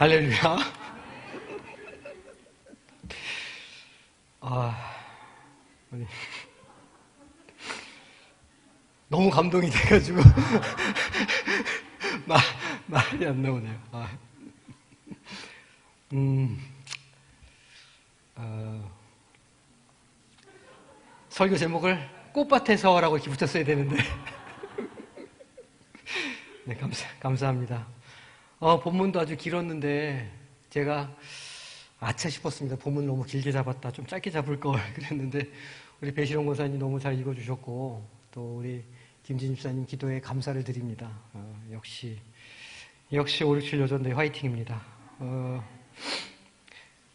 할렐루야. 아, 우리 너무 감동이 돼가지고 말, 말이 안 나오네요. 아. 음, 어, 설교 제목을 꽃밭에서라고 이렇게 붙였어야 되는데. 네, 감사, 감사합니다. 어, 본문도 아주 길었는데, 제가 아차 싶었습니다. 본문 너무 길게 잡았다. 좀 짧게 잡을 걸. 그랬는데, 우리 배시롱 권사님 너무 잘 읽어주셨고, 또 우리 김진 집사님 기도에 감사를 드립니다. 어, 역시, 역시 567 여전대 화이팅입니다. 어,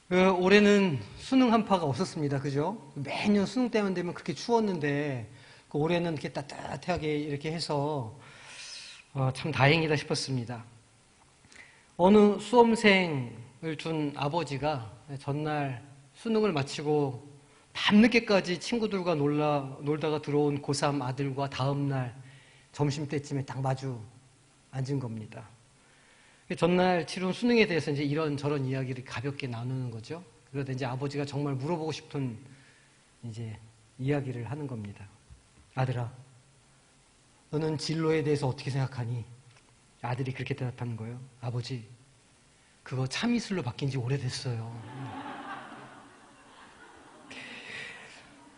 그 올해는 수능 한파가 없었습니다. 그죠? 매년 수능 때만 되면 그렇게 추웠는데, 그 올해는 이렇게 따뜻하게 이렇게 해서, 어, 참 다행이다 싶었습니다. 어느 수험생을 둔 아버지가 전날 수능을 마치고 밤늦게까지 친구들과 놀라, 놀다가 들어온 고3 아들과 다음날 점심때쯤에 딱 마주 앉은 겁니다. 전날 치룬 수능에 대해서 이제 이런 저런 이야기를 가볍게 나누는 거죠. 그러다 이제 아버지가 정말 물어보고 싶은 이제 이야기를 하는 겁니다. 아들아, 너는 진로에 대해서 어떻게 생각하니? 아들이 그렇게 대답하는 거예요. 아버지, 그거 참이슬로 바뀐 지 오래됐어요.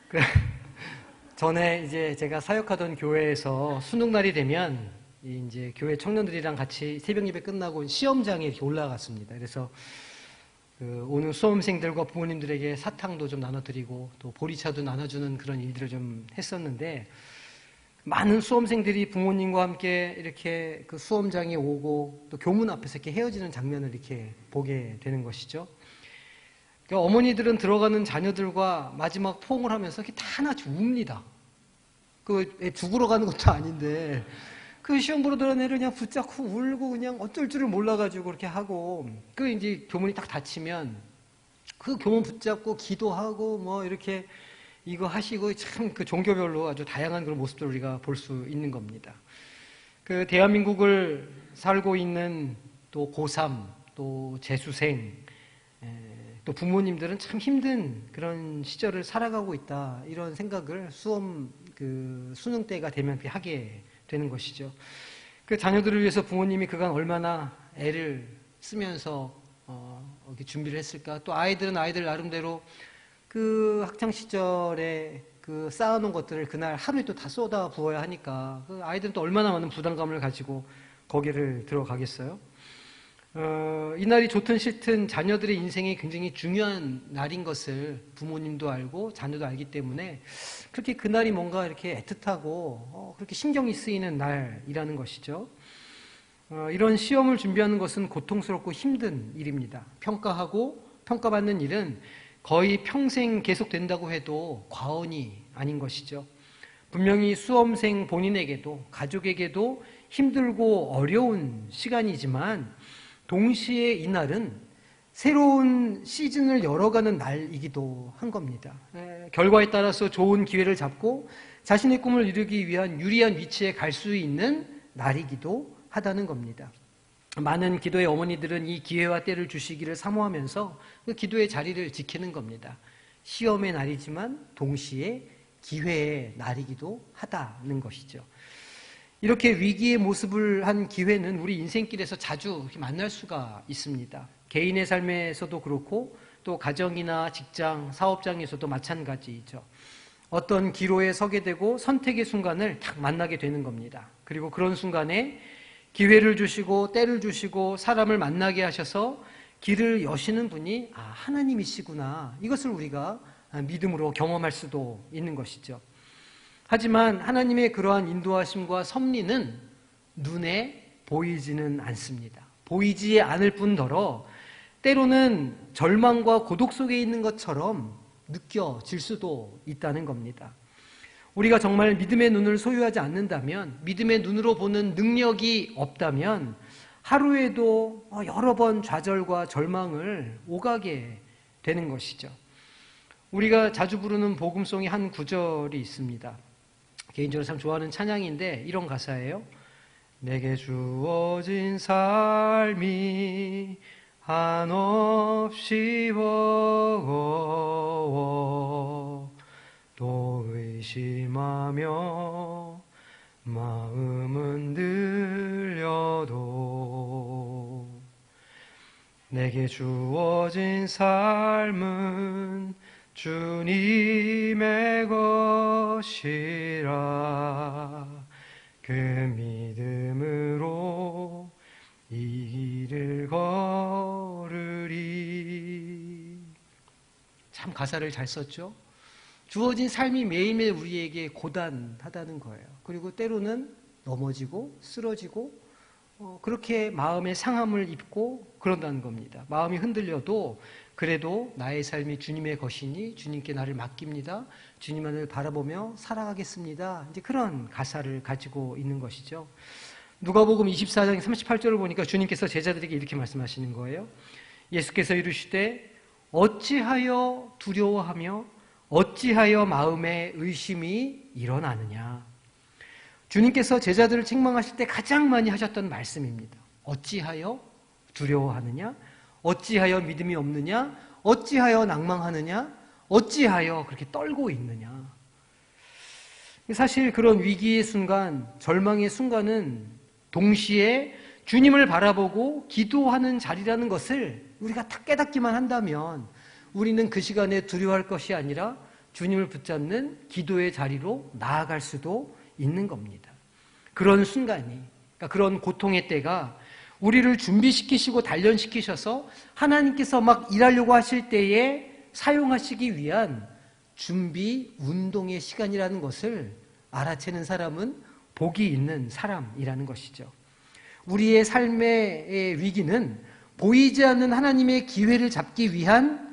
그 전에 이제 제가 사역하던 교회에서 수능날이 되면 이제 교회 청년들이랑 같이 새벽 예배 끝나고 시험장에 이렇게 올라갔습니다. 그래서 그 오는 수험생들과 부모님들에게 사탕도 좀 나눠드리고 또 보리차도 나눠주는 그런 일들을 좀 했었는데 많은 수험생들이 부모님과 함께 이렇게 그 수험장에 오고 또 교문 앞에서 이렇게 헤어지는 장면을 이렇게 보게 되는 것이죠. 그러니까 어머니들은 들어가는 자녀들과 마지막 포옹을 하면서 이렇게 다 하나씩 웁니다. 그 죽으러 가는 것도 아닌데 그 시험 보러 들어간 애를 그냥 붙잡고 울고 그냥 어쩔 줄을 몰라가지고 그렇게 하고 그 이제 교문이 딱 닫히면 그 교문 붙잡고 기도하고 뭐 이렇게 이거 하시고 참 그 종교별로 아주 다양한 그런 모습들을 우리가 볼 수 있는 겁니다. 그 대한민국을 살고 있는 또 고3, 또 재수생, 또 부모님들은 참 힘든 그런 시절을 살아가고 있다. 이런 생각을 수험, 그 수능 때가 되면 하게 되는 것이죠. 그 자녀들을 위해서 부모님이 그간 얼마나 애를 쓰면서 어, 준비를 했을까. 또 아이들은 아이들 나름대로 그 학창 시절에 그 쌓아놓은 것들을 그날 하루에 또 다 쏟아 부어야 하니까 그 아이들은 또 얼마나 많은 부담감을 가지고 거기를 들어가겠어요. 어, 이날이 좋든 싫든 자녀들의 인생이 굉장히 중요한 날인 것을 부모님도 알고 자녀도 알기 때문에 그렇게 그날이 뭔가 이렇게 애틋하고 어, 그렇게 신경이 쓰이는 날이라는 것이죠. 어, 이런 시험을 준비하는 것은 고통스럽고 힘든 일입니다. 평가하고 평가받는 일은 거의 평생 계속된다고 해도 과언이 아닌 것이죠. 분명히 수험생 본인에게도 가족에게도 힘들고 어려운 시간이지만 동시에 이날은 새로운 시즌을 열어가는 날이기도 한 겁니다. 결과에 따라서 좋은 기회를 잡고 자신의 꿈을 이루기 위한 유리한 위치에 갈 수 있는 날이기도 하다는 겁니다. 많은 기도의 어머니들은 이 기회와 때를 주시기를 사모하면서 그 기도의 자리를 지키는 겁니다. 시험의 날이지만 동시에 기회의 날이기도 하다는 것이죠. 이렇게 위기의 모습을 한 기회는 우리 인생길에서 자주 만날 수가 있습니다. 개인의 삶에서도 그렇고 또 가정이나 직장, 사업장에서도 마찬가지이죠. 어떤 기로에 서게 되고 선택의 순간을 딱 만나게 되는 겁니다. 그리고 그런 순간에 기회를 주시고 때를 주시고 사람을 만나게 하셔서 길을 여시는 분이 아, 하나님이시구나. 이것을 우리가 믿음으로 경험할 수도 있는 것이죠. 하지만 하나님의 그러한 인도하심과 섭리는 눈에 보이지는 않습니다. 보이지 않을 뿐더러 때로는 절망과 고독 속에 있는 것처럼 느껴질 수도 있다는 겁니다. 우리가 정말 믿음의 눈을 소유하지 않는다면, 믿음의 눈으로 보는 능력이 없다면, 하루에도 여러 번 좌절과 절망을 오가게 되는 것이죠. 우리가 자주 부르는 복음송이 한 구절이 있습니다. 개인적으로 참 좋아하는 찬양인데 이런 가사예요. 내게 주어진 삶이 한없이 버거워 또 의심하며 마음은 들려도 내게 주어진 삶은 주님의 것이라. 그 믿음으로 이 길을 걸으리. 참 가사를 잘 썼죠 주어진 삶이 매일매일 우리에게 고단하다는 거예요 그리고 때로는 넘어지고 쓰러지고 어, 그렇게 마음의 상함을 입고 그런다는 겁니다 마음이 흔들려도 그래도 나의 삶이 주님의 것이니 주님께 나를 맡깁니다. 주님만을 바라보며 살아가겠습니다. 이제 그런 가사를 가지고 있는 것이죠. 누가복음 24장 38절을 보니까 주님께서 제자들에게 이렇게 말씀하시는 거예요. 예수께서 이르시되 어찌하여 두려워하며 어찌하여 마음에 의심이 일어나느냐. 주님께서 제자들을 책망하실 때 가장 많이 하셨던 말씀입니다. 어찌하여 두려워하느냐? 어찌하여 믿음이 없느냐? 어찌하여 낭망하느냐? 어찌하여 그렇게 떨고 있느냐? 사실 그런 위기의 순간, 절망의 순간은 동시에 주님을 바라보고 기도하는 자리라는 것을 우리가 딱 깨닫기만 한다면 우리는 그 시간에 두려워할 것이 아니라 주님을 붙잡는 기도의 자리로 나아갈 수도 있는 겁니다. 그런 순간이, 그러니까 그런 고통의 때가 우리를 준비시키시고 단련시키셔서 하나님께서 막 일하려고 하실 때에 사용하시기 위한 준비 운동의 시간이라는 것을 알아채는 사람은 복이 있는 사람이라는 것이죠. 우리의 삶의 위기는 보이지 않는 하나님의 기회를 잡기 위한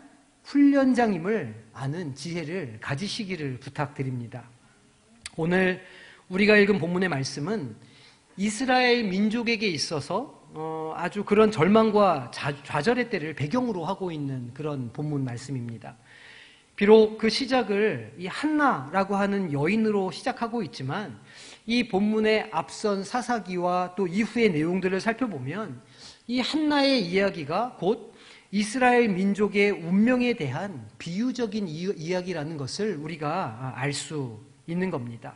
훈련장임을 아는 지혜를 가지시기를 부탁드립니다. 오늘 우리가 읽은 본문의 말씀은 이스라엘 민족에게 있어서 어, 아주 그런 절망과 좌절의 때를 배경으로 하고 있는 그런 본문 말씀입니다. 비록 그 시작을 이 한나라고 하는 여인으로 시작하고 있지만 이 본문의 앞선 사사기와 또 이후의 내용들을 살펴보면 이 한나의 이야기가 곧 이스라엘 민족의 운명에 대한 비유적인 이야기라는 것을 우리가 알 수 있는 겁니다.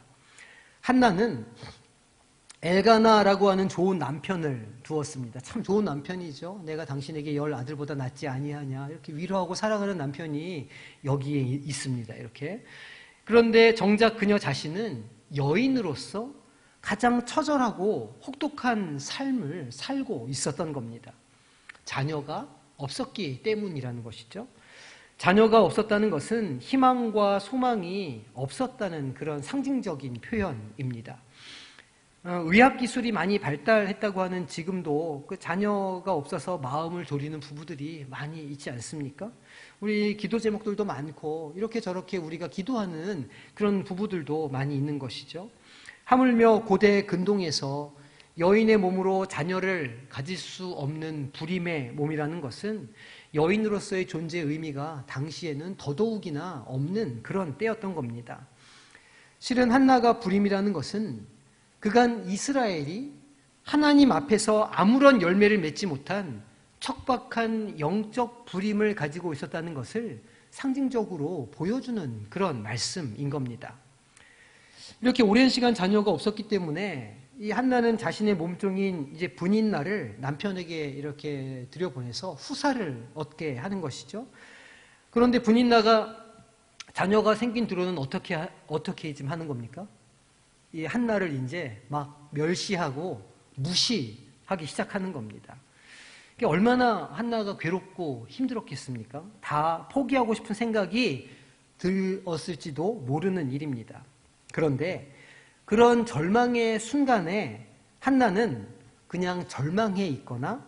한나는 엘가나라고 하는 좋은 남편을 두었습니다. 참 좋은 남편이죠. 내가 당신에게 열 아들보다 낫지 아니하냐 이렇게 위로하고 사랑하는 남편이 여기에 있습니다. 이렇게 그런데 정작 그녀 자신은 여인으로서 가장 처절하고 혹독한 삶을 살고 있었던 겁니다. 자녀가 없었기 때문이라는 것이죠. 자녀가 없었다는 것은 희망과 소망이 없었다는 그런 상징적인 표현입니다. 어, 의학 기술이 많이 발달했다고 하는 지금도 그 자녀가 없어서 마음을 졸이는 부부들이 많이 있지 않습니까? 우리 기도 제목들도 많고 이렇게 저렇게 우리가 기도하는 그런 부부들도 많이 있는 것이죠. 하물며 고대 근동에서 여인의 몸으로 자녀를 가질 수 없는 불임의 몸이라는 것은 여인으로서의 존재의 의미가 당시에는 더더욱이나 없는 그런 때였던 겁니다. 실은 한나가 불임이라는 것은 그간 이스라엘이 하나님 앞에서 아무런 열매를 맺지 못한 척박한 영적 불임을 가지고 있었다는 것을 상징적으로 보여주는 그런 말씀인 겁니다. 이렇게 오랜 시간 자녀가 없었기 때문에 이 한나는 자신의 몸종인 이제 분인 날을 남편에게 이렇게 들여보내서 후사를 얻게 하는 것이죠. 그런데 분인나가 자녀가 생긴 뒤로는 어떻게 어떻게 지금 하는 겁니까? 이 한나를 이제 막 멸시하고 무시하기 시작하는 겁니다. 얼마나 한나가 괴롭고 힘들었겠습니까? 다 포기하고 싶은 생각이 들었을지도 모르는 일입니다. 그런데 그런 절망의 순간에 한나는 그냥 절망해 있거나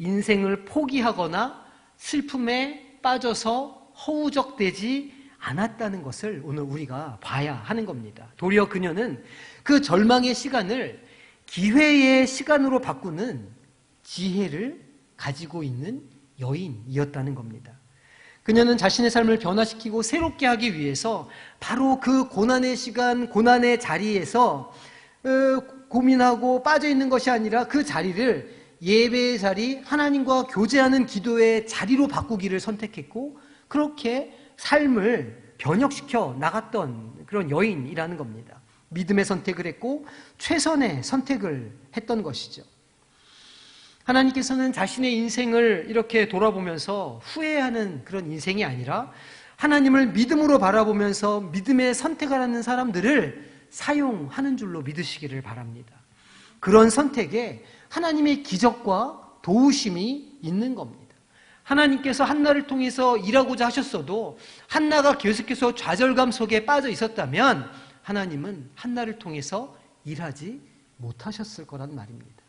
인생을 포기하거나 슬픔에 빠져서 허우적대지 않았다는 것을 오늘 우리가 봐야 하는 겁니다. 도리어 그녀는 그 절망의 시간을 기회의 시간으로 바꾸는 지혜를 가지고 있는 여인이었다는 겁니다. 그녀는 자신의 삶을 변화시키고 새롭게 하기 위해서 바로 그 고난의 시간, 고난의 자리에서 어, 고민하고 빠져 있는 것이 아니라 그 자리를 예배의 자리, 하나님과 교제하는 기도의 자리로 바꾸기를 선택했고 그렇게 삶을 변혁시켜 나갔던 그런 여인이라는 겁니다. 믿음의 선택을 했고 최선의 선택을 했던 것이죠. 하나님께서는 자신의 인생을 이렇게 돌아보면서 후회하는 그런 인생이 아니라 하나님을 믿음으로 바라보면서 믿음의 선택을 하는 사람들을 사용하는 줄로 믿으시기를 바랍니다. 그런 선택에 하나님의 기적과 도우심이 있는 겁니다. 하나님께서 한나를 통해서 일하고자 하셨어도 한나가 계속해서 좌절감 속에 빠져 있었다면 하나님은 한나를 통해서 일하지 못하셨을 거란 말입니다.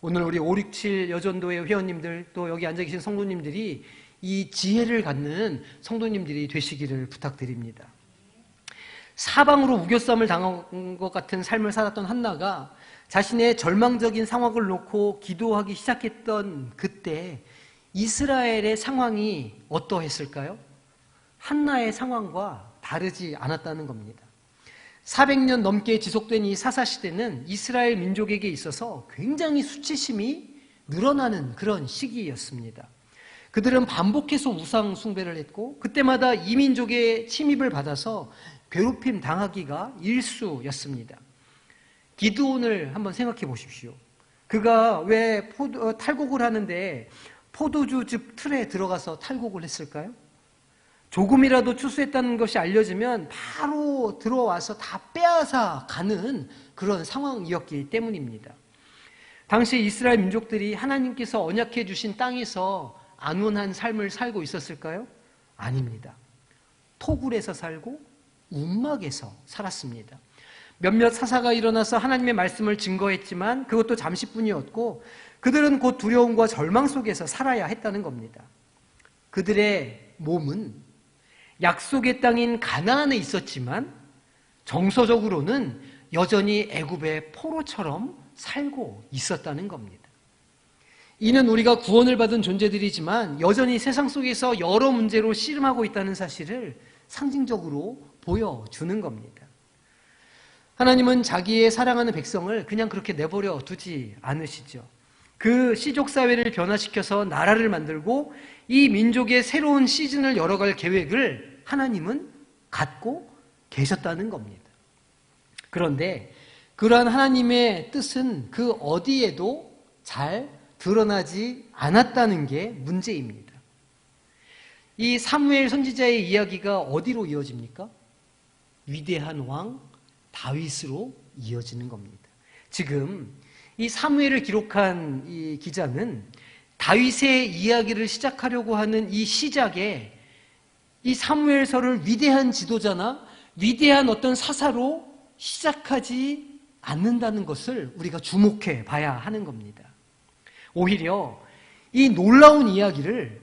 오늘 우리 567 여전도의 회원님들 또 여기 앉아 계신 성도님들이 이 지혜를 갖는 성도님들이 되시기를 부탁드립니다. 사방으로 우겨쌈을 당한 것 같은 삶을 살았던 한나가 자신의 절망적인 상황을 놓고 기도하기 시작했던 그때 이스라엘의 상황이 어떠했을까요? 한나의 상황과 다르지 않았다는 겁니다. 400년 넘게 지속된 이 사사시대는 이스라엘 민족에게 있어서 굉장히 수치심이 늘어나는 그런 시기였습니다. 그들은 반복해서 우상 숭배를 했고 그때마다 이민족의 침입을 받아서 괴롭힘 당하기가 일수였습니다. 기드온을 한번 생각해 보십시오. 그가 왜 포도, 어, 탈곡을 하는데 포도주 즙 틀에 들어가서 탈곡을 했을까요? 조금이라도 추수했다는 것이 알려지면 바로 들어와서 다 빼앗아 가는 그런 상황이었기 때문입니다. 당시 이스라엘 민족들이 하나님께서 언약해 주신 땅에서 안온한 삶을 살고 있었을까요? 아닙니다. 토굴에서 살고 움막에서 살았습니다. 몇몇 사사가 일어나서 하나님의 말씀을 증거했지만 그것도 잠시뿐이었고 그들은 곧 두려움과 절망 속에서 살아야 했다는 겁니다. 그들의 몸은 약속의 땅인 가나안에 있었지만 정서적으로는 여전히 애굽의 포로처럼 살고 있었다는 겁니다. 이는 우리가 구원을 받은 존재들이지만 여전히 세상 속에서 여러 문제로 씨름하고 있다는 사실을 상징적으로 보여주는 겁니다. 하나님은 자기의 사랑하는 백성을 그냥 그렇게 내버려 두지 않으시죠. 그 시족 사회를 변화시켜서 나라를 만들고 이 민족의 새로운 시즌을 열어갈 계획을 하나님은 갖고 계셨다는 겁니다. 그런데 그러한 하나님의 뜻은 그 어디에도 잘 드러나지 않았다는 게 문제입니다. 이 사무엘 선지자의 이야기가 어디로 이어집니까? 위대한 왕 다윗으로 이어지는 겁니다. 지금 이 사무엘을 기록한 이 기자는 다윗의 이야기를 시작하려고 하는 이 시작에 이 사무엘서를 위대한 지도자나 위대한 어떤 사사로 시작하지 않는다는 것을 우리가 주목해 봐야 하는 겁니다. 오히려 이 놀라운 이야기를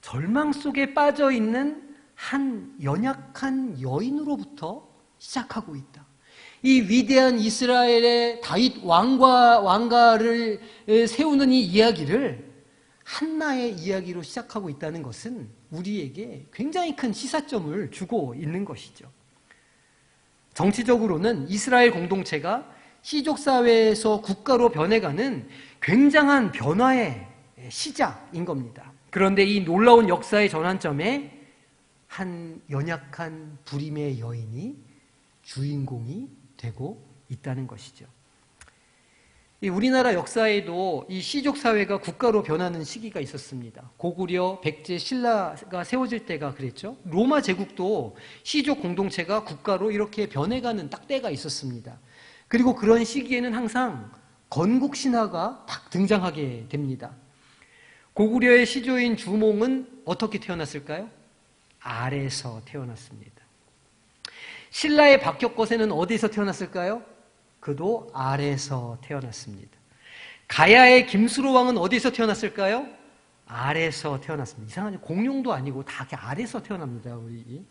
절망 속에 빠져 있는 한 연약한 여인으로부터 시작하고 있다. 이 위대한 이스라엘의 다윗 왕과 왕가를 세우는 이 이야기를 한나의 이야기로 시작하고 있다는 것은 우리에게 굉장히 큰 시사점을 주고 있는 것이죠. 정치적으로는 이스라엘 공동체가 시족 사회에서 국가로 변해가는 굉장한 변화의 시작인 겁니다. 그런데 이 놀라운 역사의 전환점에 한 연약한 불임의 여인이 주인공이 되고 있다는 것이죠. 우리나라 역사에도 이 시족 사회가 국가로 변하는 시기가 있었습니다. 고구려 백제 신라가 세워질 때가 그랬죠. 로마 제국도 시족 공동체가 국가로 이렇게 변해가는 딱 때가 있었습니다. 그리고 그런 시기에는 항상 건국 신화가 딱 등장하게 됩니다. 고구려의 시조인 주몽은 어떻게 태어났을까요? 알에서 태어났습니다. 신라의 박혁거세는 어디서 태어났을까요? 그도 알에서 태어났습니다. 가야의 김수로 왕은 어디서 태어났을까요? 알에서 태어났습니다. 이상하죠. 공룡도 아니고 다 알에서 태어납니다. 우리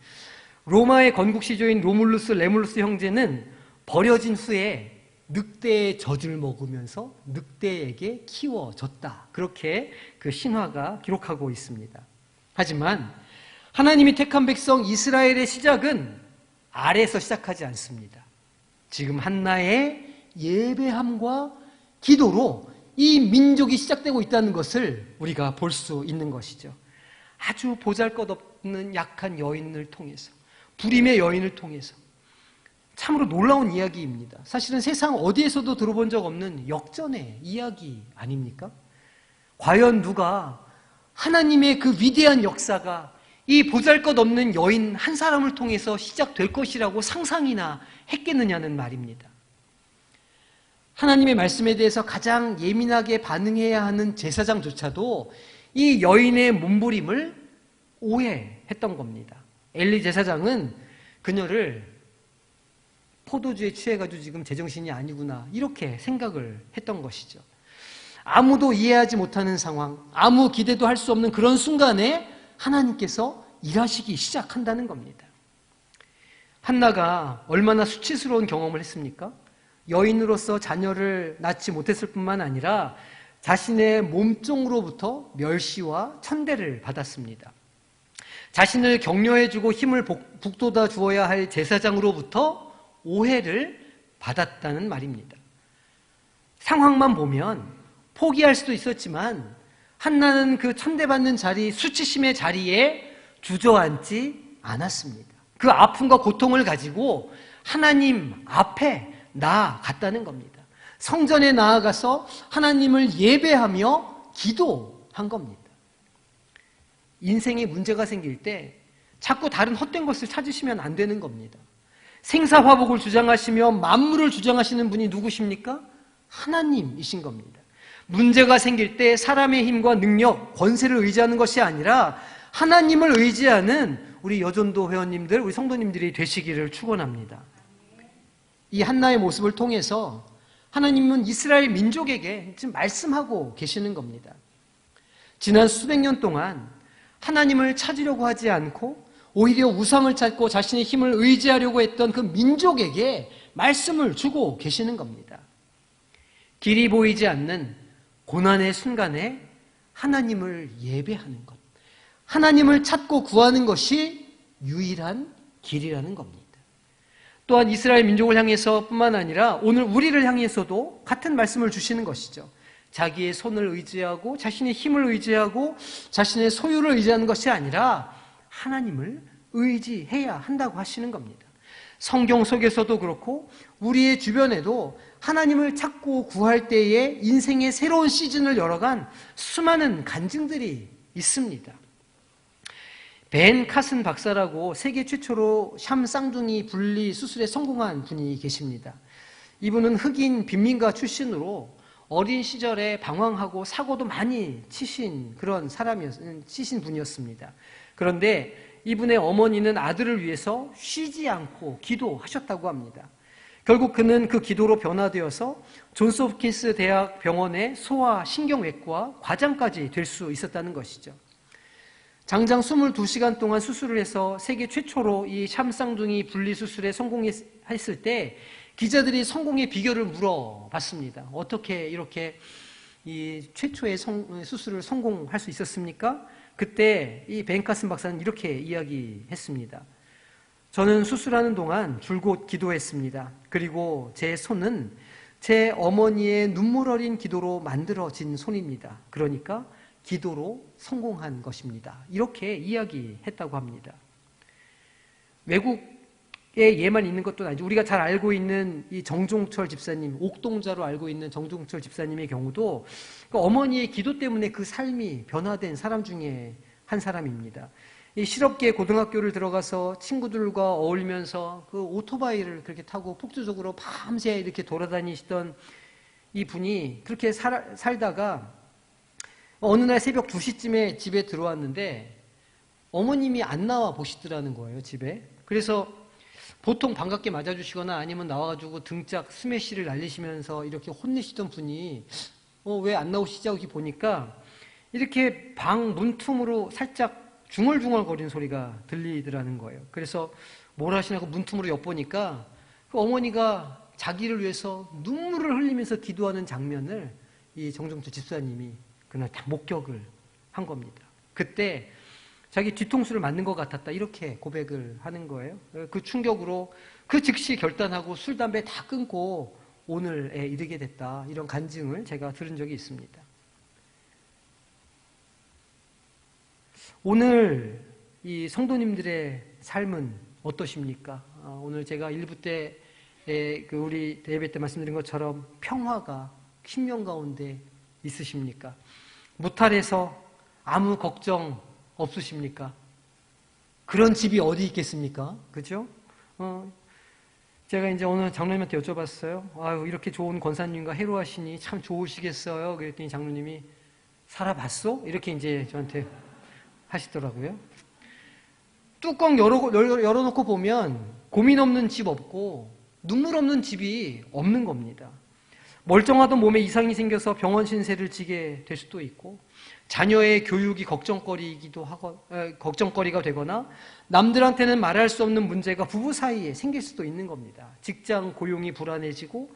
로마의 건국 시조인 로물루스 레물루스 형제는 버려진 후에 늑대의 젖을 먹으면서 늑대에게 키워졌다. 그렇게 그 신화가 기록하고 있습니다. 하지만 하나님이 택한 백성 이스라엘의 시작은 아래에서 시작하지 않습니다. 지금 한나의 예배함과 기도로 이 민족이 시작되고 있다는 것을 우리가 볼 수 있는 것이죠. 아주 보잘 것 없는 약한 여인을 통해서, 불임의 여인을 통해서, 참으로 놀라운 이야기입니다. 사실은 세상 어디에서도 들어본 적 없는 역전의 이야기 아닙니까? 과연 누가 하나님의 그 위대한 역사가 이 보잘 것 없는 여인 한 사람을 통해서 시작될 것이라고 상상이나 했겠느냐는 말입니다. 하나님의 말씀에 대해서 가장 예민하게 반응해야 하는 제사장조차도 이 여인의 몸부림을 오해했던 겁니다. 엘리 제사장은 그녀를 포도주에 취해가지고 지금 제정신이 아니구나 이렇게 생각을 했던 것이죠. 아무도 이해하지 못하는 상황, 아무 기대도 할 수 없는 그런 순간에 하나님께서 일하시기 시작한다는 겁니다. 한나가 얼마나 수치스러운 경험을 했습니까? 여인으로서 자녀를 낳지 못했을 뿐만 아니라 자신의 몸종으로부터 멸시와 천대를 받았습니다. 자신을 격려해주고 힘을 북돋아 주어야 할 제사장으로부터 오해를 받았다는 말입니다. 상황만 보면 포기할 수도 있었지만 한나는 그 천대받는 자리, 수치심의 자리에 주저앉지 않았습니다. 그 아픔과 고통을 가지고 하나님 앞에 나아갔다는 겁니다. 성전에 나아가서 하나님을 예배하며 기도한 겁니다. 인생에 문제가 생길 때 자꾸 다른 헛된 것을 찾으시면 안 되는 겁니다. 생사화복을 주장하시며 만물을 주장하시는 분이 누구십니까? 하나님이신 겁니다. 문제가 생길 때 사람의 힘과 능력, 권세를 의지하는 것이 아니라 하나님을 의지하는 우리 여전도 회원님들, 우리 성도님들이 되시기를 축원합니다. 이 한나의 모습을 통해서 하나님은 이스라엘 민족에게 지금 말씀하고 계시는 겁니다. 지난 수백 년 동안 하나님을 찾으려고 하지 않고 오히려 우상을 찾고 자신의 힘을 의지하려고 했던 그 민족에게 말씀을 주고 계시는 겁니다. 길이 보이지 않는 고난의 순간에 하나님을 예배하는 것. 하나님을 찾고 구하는 것이 유일한 길이라는 겁니다. 또한 이스라엘 민족을 향해서 뿐만 아니라 오늘 우리를 향해서도 같은 말씀을 주시는 것이죠. 자기의 손을 의지하고 자신의 힘을 의지하고 자신의 소유를 의지하는 것이 아니라 하나님을 의지해야 한다고 하시는 겁니다. 성경 속에서도 그렇고 우리의 주변에도 하나님을 찾고 구할 때에 인생의 새로운 시즌을 열어간 수많은 간증들이 있습니다. 벤 카슨 박사라고 세계 최초로 샴 쌍둥이 분리 수술에 성공한 분이 계십니다. 이분은 흑인 빈민가 출신으로 어린 시절에 방황하고 사고도 많이 치신 그런 사람이었, 치신 분이었습니다. 그런데 이분의 어머니는 아들을 위해서 쉬지 않고 기도하셨다고 합니다. 결국 그는 그 기도로 변화되어서 존스 홉킨스 대학 병원의 소아 신경외과 과장까지 될 수 있었다는 것이죠. 장장 22시간 동안 수술을 해서 세계 최초로 이 샴쌍둥이 분리수술에 성공했을 때 기자들이 성공의 비결을 물어봤습니다. 어떻게 이렇게 이 최초의 성, 수술을 성공할 수 있었습니까? 그때 이 벤카슨 박사는 이렇게 이야기했습니다. 저는 수술하는 동안 줄곧 기도했습니다. 그리고 제 손은 제 어머니의 눈물 어린 기도로 만들어진 손입니다. 그러니까 기도로 성공한 것입니다. 이렇게 이야기했다고 합니다. 외국에 예만 있는 것도 아니죠. 우리가 잘 알고 있는 이 정종철 집사님, 옥동자로 알고 있는 정종철 집사님의 경우도 그 어머니의 기도 때문에 그 삶이 변화된 사람 중에 한 사람입니다. 이 실업계 고등학교를 들어가서 친구들과 어울리면서 그 오토바이를 그렇게 타고 폭주적으로 밤새 이렇게 돌아다니시던 이 분이 그렇게 살, 살다가 어느 날 새벽 2시쯤에 집에 들어왔는데 어머님이 안 나와 보시더라는 거예요, 집에. 그래서 보통 반갑게 맞아주시거나 아니면 나와가지고 등짝 스매시를 날리시면서 이렇게 혼내시던 분이 어, 왜 안 나오시지 하고 보니까 이렇게 방 문틈으로 살짝 중얼중얼 거리는 소리가 들리더라는 거예요. 그래서 뭘 하시냐고 문틈으로 엿보니까 그 어머니가 자기를 위해서 눈물을 흘리면서 기도하는 장면을 이 정정주 집사님이 그날 다 목격을 한 겁니다. 그때 자기 뒤통수를 맞는 것 같았다 이렇게 고백을 하는 거예요. 그 충격으로 그 즉시 결단하고 술 담배 다 끊고 오늘에 이르게 됐다. 이런 간증을 제가 들은 적이 있습니다. 오늘 이 성도님들의 삶은 어떠십니까? 아, 오늘 제가 일부 때 에, 그 우리 예배 때 말씀드린 것처럼 평화가 신명 가운데 있으십니까? 무탈해서 아무 걱정 없으십니까? 그런 집이 어디 있겠습니까? 그죠? 어, 제가 이제 오늘 장로님한테 여쭤봤어요. 아유, 이렇게 좋은 권사님과 해로하시니 참 좋으시겠어요. 그랬더니 장로님이 살아봤어? 이렇게 이제 저한테 하시더라고요. 뚜껑 열어, 열어놓고 보면 고민 없는 집 없고 눈물 없는 집이 없는 겁니다. 멀쩡하던 몸에 이상이 생겨서 병원 신세를 지게 될 수도 있고 자녀의 교육이 걱정거리기도 하고 에, 걱정거리가 되거나 남들한테는 말할 수 없는 문제가 부부 사이에 생길 수도 있는 겁니다. 직장 고용이 불안해지고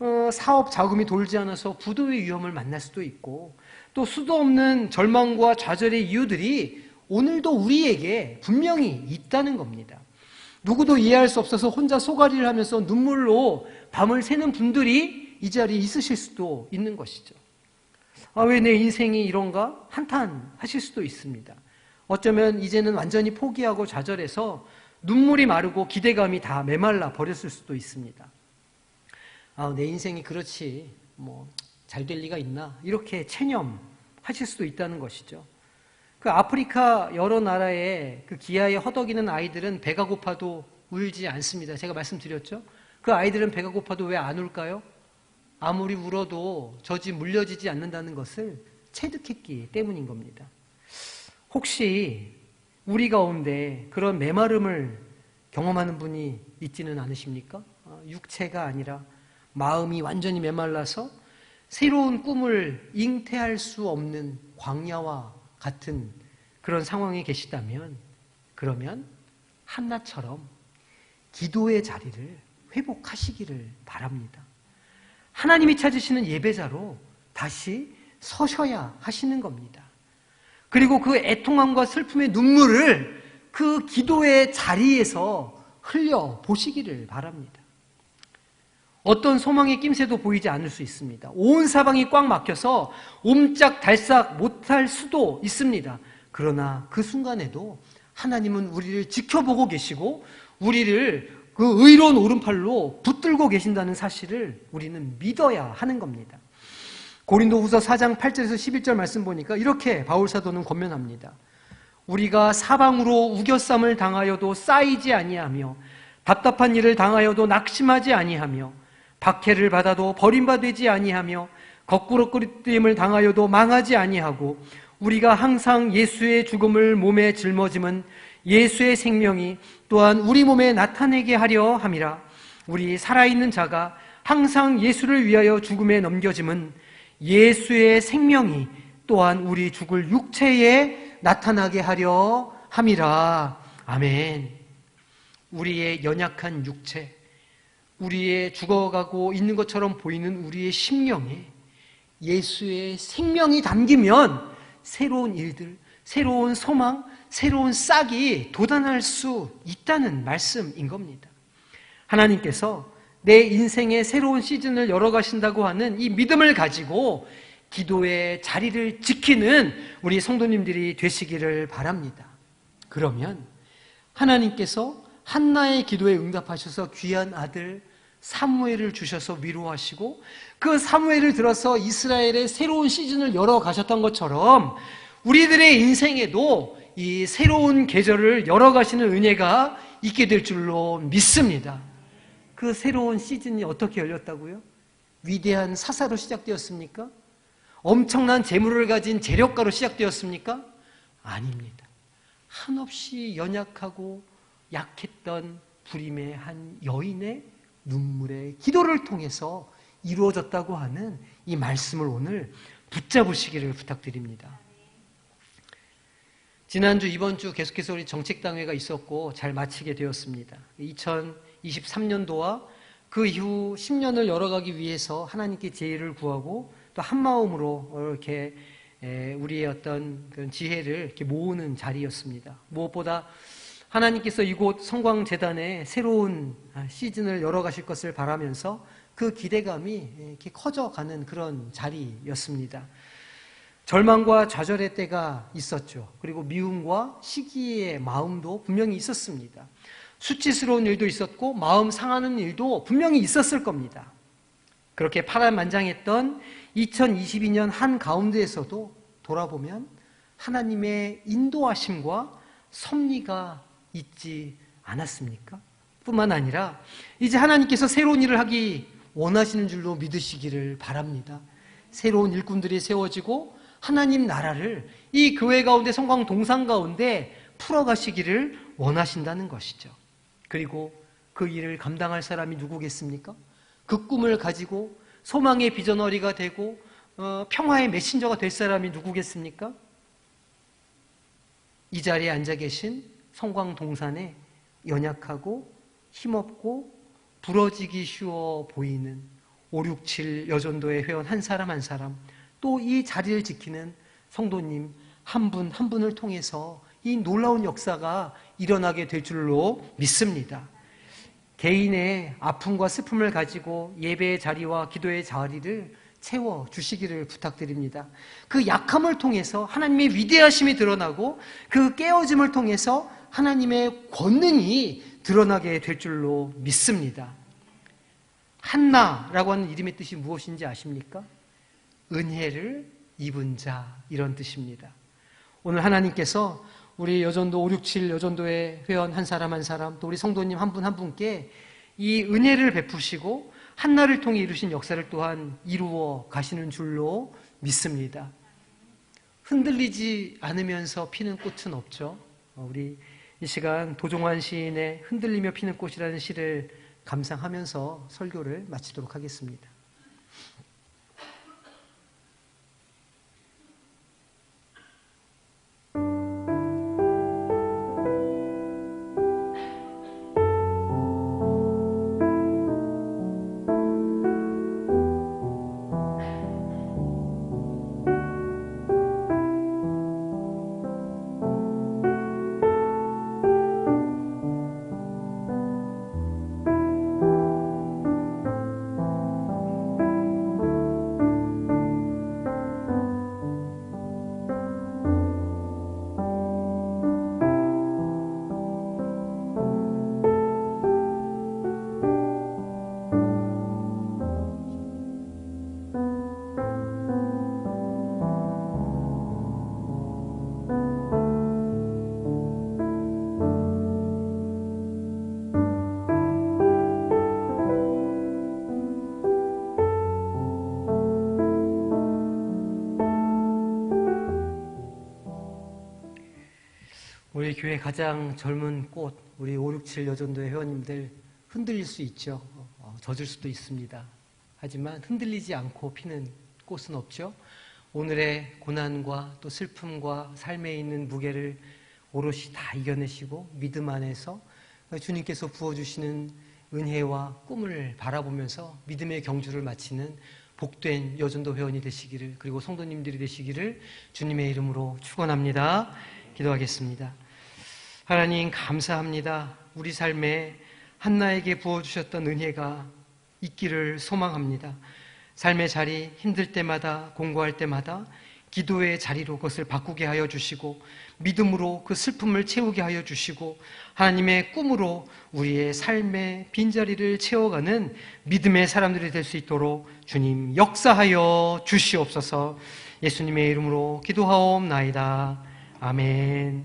어, 사업 자금이 돌지 않아서 부도의 위험을 만날 수도 있고 또 수도 없는 절망과 좌절의 이유들이 오늘도 우리에게 분명히 있다는 겁니다. 누구도 이해할 수 없어서 혼자 소가리를 하면서 눈물로 밤을 새는 분들이 이 자리에 있으실 수도 있는 것이죠. 아, 왜 내 인생이 이런가? 한탄하실 수도 있습니다. 어쩌면 이제는 완전히 포기하고 좌절해서 눈물이 마르고 기대감이 다 메말라 버렸을 수도 있습니다. 아, 내 인생이 그렇지. 뭐, 잘 될 리가 있나? 이렇게 체념하실 수도 있다는 것이죠. 그 아프리카 여러 나라의 그 기아에 허덕이는 아이들은 배가 고파도 울지 않습니다. 제가 말씀드렸죠? 그 아이들은 배가 고파도 왜 안 울까요? 아무리 울어도 저집 물려지지 않는다는 것을 체득했기 때문인 겁니다. 혹시 우리 가운데 그런 메마름을 경험하는 분이 있지는 않으십니까? 아, 육체가 아니라 마음이 완전히 메말라서 새로운 꿈을 잉태할 수 없는 광야와 같은 그런 상황에 계시다면 그러면 한나처럼 기도의 자리를 회복하시기를 바랍니다. 하나님이 찾으시는 예배자로 다시 서셔야 하시는 겁니다. 그리고 그 애통함과 슬픔의 눈물을 그 기도의 자리에서 흘려 보시기를 바랍니다. 어떤 소망의 낌새도 보이지 않을 수 있습니다. 온 사방이 꽉 막혀서 옴짝달싹 못할 수도 있습니다. 그러나 그 순간에도 하나님은 우리를 지켜보고 계시고 우리를 그 의로운 오른팔로 붙들고 계신다는 사실을 우리는 믿어야 하는 겁니다. 고린도 후서 4장 8절에서 11절 말씀 보니까 이렇게 바울 사도는 권면합니다. 우리가 사방으로 우겨쌈을 당하여도 쌓이지 아니하며 답답한 일을 당하여도 낙심하지 아니하며 박해를 받아도 버림받지 아니하며 거꾸로꾸리임을 당하여도 망하지 아니하고 우리가 항상 예수의 죽음을 몸에 짊어짐은 예수의 생명이 또한 우리 몸에 나타내게 하려 함이라. 우리 살아있는 자가 항상 예수를 위하여 죽음에 넘겨짐은 예수의 생명이 또한 우리 죽을 육체에 나타나게 하려 함이라. 아멘. 우리의 연약한 육체 우리의 죽어가고 있는 것처럼 보이는 우리의 심령에 예수의 생명이 담기면 새로운 일들, 새로운 소망, 새로운 싹이 돋아날 수 있다는 말씀인 겁니다. 하나님께서 내 인생의 새로운 시즌을 열어가신다고 하는 이 믿음을 가지고 기도의 자리를 지키는 우리 성도님들이 되시기를 바랍니다. 그러면 하나님께서 한나의 기도에 응답하셔서 귀한 아들 사무엘을 주셔서 위로하시고 그 사무엘을 들어서 이스라엘의 새로운 시즌을 열어 가셨던 것처럼 우리들의 인생에도 이 새로운 계절을 열어 가시는 은혜가 있게 될 줄로 믿습니다. 그 새로운 시즌이 어떻게 열렸다고요? 위대한 사사로 시작되었습니까? 엄청난 재물을 가진 재력가로 시작되었습니까? 아닙니다. 한없이 연약하고 약했던 불임의 한 여인의 눈물의 기도를 통해서 이루어졌다고 하는 이 말씀을 오늘 붙잡으시기를 부탁드립니다. 지난주, 이번 주 계속해서 우리 정책당회가 있었고 잘 마치게 되었습니다. 2023년도와 그 이후 10년을 열어가기 위해서 하나님께 제의를 구하고 또 한마음으로 이렇게 우리의 어떤 지혜를 이렇게 모으는 자리였습니다. 무엇보다 하나님께서 이곳 성광재단에 새로운 시즌을 열어가실 것을 바라면서 그 기대감이 이렇게 커져가는 그런 자리였습니다. 절망과 좌절의 때가 있었죠. 그리고 미움과 시기의 마음도 분명히 있었습니다. 수치스러운 일도 있었고 마음 상하는 일도 분명히 있었을 겁니다. 그렇게 파란만장했던 2022년 한 가운데에서도 돌아보면 하나님의 인도하심과 섭리가 있지 않았습니까? 뿐만 아니라 이제 하나님께서 새로운 일을 하기 원하시는 줄로 믿으시기를 바랍니다. 새로운 일꾼들이 세워지고 하나님 나라를 이 교회 가운데 성광 동상 가운데 풀어가시기를 원하신다는 것이죠. 그리고 그 일을 감당할 사람이 누구겠습니까? 그 꿈을 가지고 소망의 비전어리가 되고 어, 평화의 메신저가 될 사람이 누구겠습니까? 이 자리에 앉아 계신 성광 동산에 연약하고 힘없고 부러지기 쉬워 보이는 5, 6, 7 여전도의 회원 한 사람 한 사람 또 이 자리를 지키는 성도님 한 분 한 분을 통해서 이 놀라운 역사가 일어나게 될 줄로 믿습니다. 개인의 아픔과 슬픔을 가지고 예배의 자리와 기도의 자리를 채워 주시기를 부탁드립니다. 그 약함을 통해서 하나님의 위대하심이 드러나고 그 깨어짐을 통해서 하나님의 권능이 드러나게 될 줄로 믿습니다. 한나라고 하는 이름의 뜻이 무엇인지 아십니까? 은혜를 입은 자 이런 뜻입니다. 오늘 하나님께서 우리 여전도 567 여전도의 회원 한 사람 한 사람 또 우리 성도님 한 분한 분께 이 은혜를 베푸시고 한나를 통해 이루신 역사를 또한 이루어 가시는 줄로 믿습니다. 흔들리지 않으면서 피는 꽃은 없죠. 어, 우리 이 시간 도종환 시인의 흔들리며 피는 꽃이라는 시를 감상하면서 설교를 마치도록 하겠습니다. 우리 교회 가장 젊은 꽃, 우리 567 여전도의 회원님들 흔들릴 수 있죠. 어, 젖을 수도 있습니다. 하지만 흔들리지 않고 피는 꽃은 없죠. 오늘의 고난과 또 슬픔과 삶에 있는 무게를 오롯이 다 이겨내시고 믿음 안에서 주님께서 부어주시는 은혜와 꿈을 바라보면서 믿음의 경주를 마치는 복된 여전도 회원이 되시기를 그리고 성도님들이 되시기를 주님의 이름으로 축원합니다. 기도하겠습니다. 하나님 감사합니다. 우리 삶에 한나에게 부어주셨던 은혜가 있기를 소망합니다. 삶의 자리 힘들 때마다 공부할 때마다 기도의 자리로 그것을 바꾸게 하여 주시고 믿음으로 그 슬픔을 채우게 하여 주시고 하나님의 꿈으로 우리의 삶의 빈자리를 채워가는 믿음의 사람들이 될 수 있도록 주님 역사하여 주시옵소서 예수님의 이름으로 기도하옵나이다. 아멘.